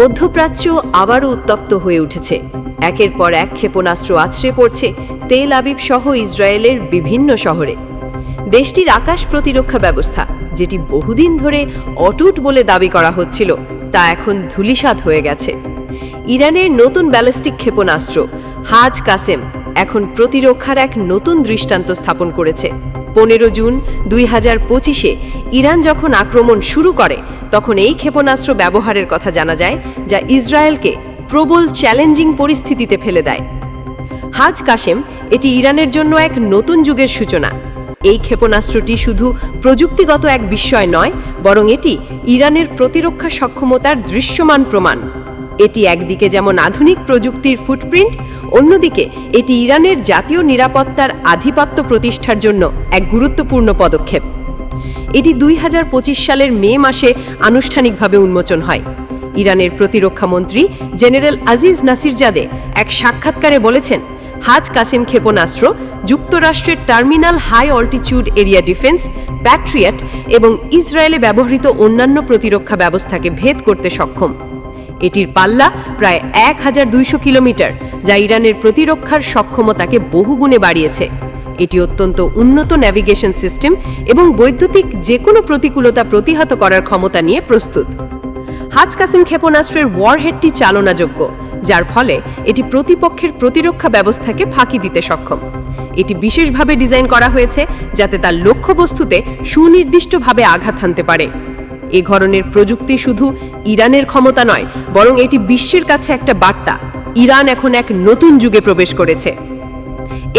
মধ্যপ্রাচ্য আবারও উত্তপ্ত হয়ে উঠেছে। একের পর এক ক্ষেপণাস্ত্র আছড়ে পড়ছে তেল আবিব সহ ইসরায়েলের বিভিন্ন শহরে। দেশটির আকাশ প্রতিরক্ষা ব্যবস্থা, যেটি বহুদিন ধরে অটুট বলে দাবি করা হচ্ছিল, তা এখন ধূলিসাৎ হয়ে গেছে। ইরানের নতুন ব্যালিস্টিক ক্ষেপণাস্ত্র হাজ কাসেম এখন প্রতিরক্ষার এক নতুন দৃষ্টান্ত স্থাপন করেছে। পনেরো জুন দুই হাজার পঁচিশে ইরান যখন আক্রমণ শুরু করে, তখন এই ক্ষেপণাস্ত্র ব্যবহারের কথা জানা যায়, যা ইসরায়েলকে প্রবল চ্যালেঞ্জিং পরিস্থিতিতে ফেলে দেয়। হাজ কাশেম এটি ইরানের জন্য এক নতুন যুগের সূচনা। এই ক্ষেপণাস্ত্রটি শুধু প্রযুক্তিগত এক বিস্ময় নয়, বরং এটি ইরানের প্রতিরক্ষা সক্ষমতার দৃশ্যমান প্রমাণ। এটি একদিকে যেমন আধুনিক প্রযুক্তির ফুটপ্রিন্ট অন্যদিকে, এটি ইরানের জাতীয় নিরাপত্তার আধিপত্য প্রতিষ্ঠার জন্য এক গুরুত্বপূর্ণ পদক্ষেপ। এটি দুই হাজার পঁচিশ সালের মে মাসে আনুষ্ঠানিকভাবে উন্মোচন হয়। ইরানের প্রতিরক্ষা মন্ত্রী জেনারেল আজিজ নাসিরজাদে এক সাক্ষাৎকারে বলেছেন, হাজ কাসিম ক্ষেপণাস্ত্র, যুক্তরাষ্ট্রের terminal high altitude area defence, Patriot এবং ইসরায়েলে ব্যবহৃত অন্যান্য প্রতিরক্ষা ব্যবস্থাকে ভেদ করতে সক্ষম। এটির পাল্লা প্রায় এক হাজার দুইশো কিলোমিটার, যা ইরানের প্রতিরক্ষার সক্ষমতাকে বহুগুণে বাড়িয়েছে। এটি অত্যন্ত উন্নত ন্যাভিগেশন সিস্টেম এবং বৈদ্যুতিক যে কোনো প্রতিকূলতা প্রতিহত করার ক্ষমতা নিয়ে প্রস্তুত। হাজ কাসিম ক্ষেপণাস্ত্রের ওয়ারহেডটি চালনাযোগ্য, যার ফলে এটি প্রতিপক্ষের প্রতিরক্ষা ব্যবস্থাকে ফাঁকি দিতে সক্ষম। এটি বিশেষভাবে ডিজাইন করা হয়েছে যাতে তার লক্ষ্যবস্তুতে সুনির্দিষ্টভাবে আঘাত হানতে পারে। এ ধরনের প্রযুক্তি শুধু ইরানের ক্ষমতা নয়, বরং এটি বিশ্বের কাছে একটা বার্তা। ইরান এখন এক নতুন যুগে প্রবেশ করেছে।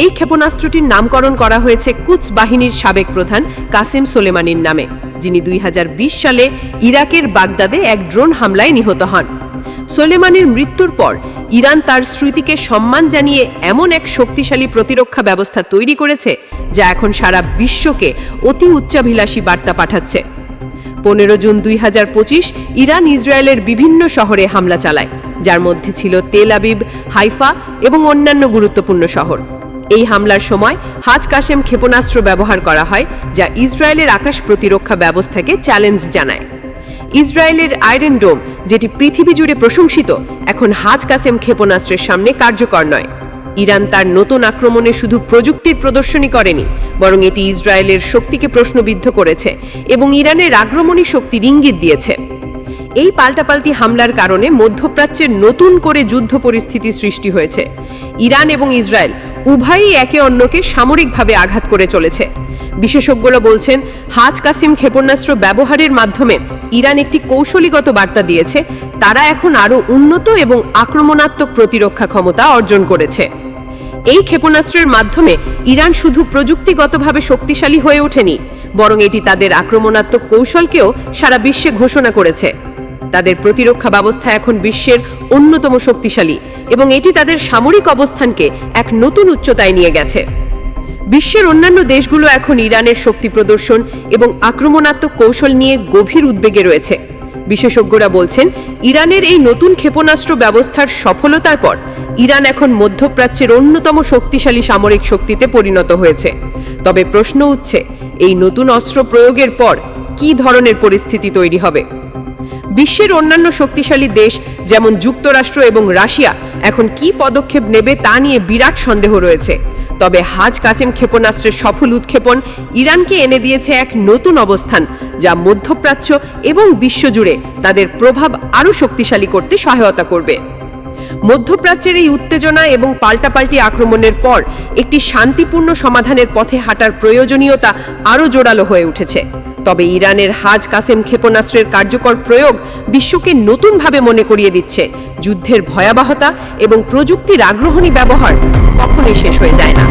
এই ক্ষেপণাস্ত্রটির নামকরণ করা হয়েছে কুচ বাহিনীর সাবেক প্রধান কাসিম সোলেমানির নামে, যিনি দুই হাজার বিশ সালে ইরাকের বাগদাদে এক ড্রোন হামলায় নিহত হন। সোলেমানির মৃত্যুর পর ইরান তার স্মৃতিকে সম্মান জানিয়ে এমন এক শক্তিশালী প্রতিরক্ষা ব্যবস্থা তৈরি করেছে, যা এখন সারা বিশ্বকে অতি উচ্চাভিলাষী বার্তা পাঠাচ্ছে। পনেরো জুন দুই হাজার পঁচিশ ইরান ইসরায়েলের বিভিন্ন শহরে হামলা চালায়, যার মধ্যে ছিল তেল আবিব, হাইফা এবং অন্যান্য গুরুত্বপূর্ণ শহর। এই হামলার সময় হাজ কাশেম ক্ষেপণাস্ত্র ব্যবহার করা হয়, যা ইসরায়েলের আকাশ প্রতিরক্ষা ব্যবস্থাকে চ্যালেঞ্জ জানায়। ইসরায়েলের আয়রন ডোম, যেটি পৃথিবী জুড়ে প্রশংসিত, এখন হাজ কাসেম ক্ষেপণাস্ত্রের সামনে কার্যকর নয়। ইরান তার নতুন আক্রমণে শুধু প্রযুক্তির প্রদর্শনী করেনি, বরং এটি ইসরায়েলের শক্তিকে প্রশ্নবিদ্ধ করেছে এবং ইরানের আক্রমণী শক্তির ইঙ্গিত দিয়েছে। এই পাল্টাপাল্টি হামলার কারণে মধ্যপ্রাচ্যের নতুন করে যুদ্ধ পরিস্থিতি সৃষ্টি হয়েছে। ইরান এবং ইসরায়েল উভয়ই একে অন্যকে সামরিকভাবে আঘাত করে চলেছে। বিশেষজ্ঞরা বলছেন, হাজ কাসিম ক্ষেপণাস্ত্র ব্যবহারের মাধ্যমে ইরান একটি কৌশলীগত বার্তা দিয়েছে, তারা এখন আরও উন্নত এবং আক্রমণাত্মক প্রতিরক্ষা ক্ষমতা অর্জন করেছে। এই ক্ষেপণাস্ত্রের মাধ্যমে ইরান শুধু প্রযুক্তিগতভাবে শক্তিশালী হয়ে ওঠেনি, বরং এটি তাদের আক্রমণাত্মক কৌশলকেও সারা বিশ্বে ঘোষণা করেছে। তাদের প্রতিরক্ষা ব্যবস্থা এখন বিশ্বের অন্যতম শক্তিশালী এবং এটি তাদের সামরিক অবস্থানকে এক নতুন উচ্চতায় নিয়ে গেছে। বিশ্বের অন্যান্য দেশগুলো এখন ইরানের শক্তি প্রদর্শন এবং আক্রমণাত্মক কৌশল নিয়ে গভীর উদ্বেগে রয়েছে। বিশেষজ্ঞরা বলছেন, ইরানের এই নতুন ক্ষেপণাস্ত্র ব্যবস্থার সফলতার পর ইরান এখন মধ্যপ্রাচ্যের অন্যতম শক্তিশালী সামরিক শক্তিতে পরিণত হয়েছে। তবে প্রশ্ন উঠছে, এই নতুন অস্ত্র প্রয়োগের পর কি ধরনের পরিস্থিতি তৈরি হবে? বিশ্বের অন্যান্য শক্তিশালী দেশ যেমন যুক্তরাষ্ট্র এবং রাশিয়া এখন কি পদক্ষেপ নেবে তা নিয়ে বিরাট সন্দেহ রয়েছে। তবে হাজ কাসিম ক্ষেপণাস্ত্রের সফল উৎক্ষেপণ ইরানকে এনে দিয়েছে এক নতুন অবস্থান, যা মধ্যপ্রাচ্য এবং বিশ্বজুড়ে তাদের প্রভাব আরও শক্তিশালী করতে সহায়তা করবে। মধ্যপ্রাচ্যের এই উত্তেজনা এবং পাল্টাপাল্টি আক্রমণের পর একটি শান্তিপূর্ণ সমাধানের পথে হাঁটার প্রয়োজনীয়তা আরও জোরালো হয়ে উঠেছে। তবে ইরানের হাজ কাসেম ক্ষেপণাস্ত্রের কার্যকর প্রয়োগ বিশ্বকে নতুনভাবে মনে করিয়ে দিচ্ছে। যুদ্ধের ভয়াবহতা এবং প্রযুক্তির আগ্রহণী ব্যবহার কখনোই শেষ হয়ে যায় না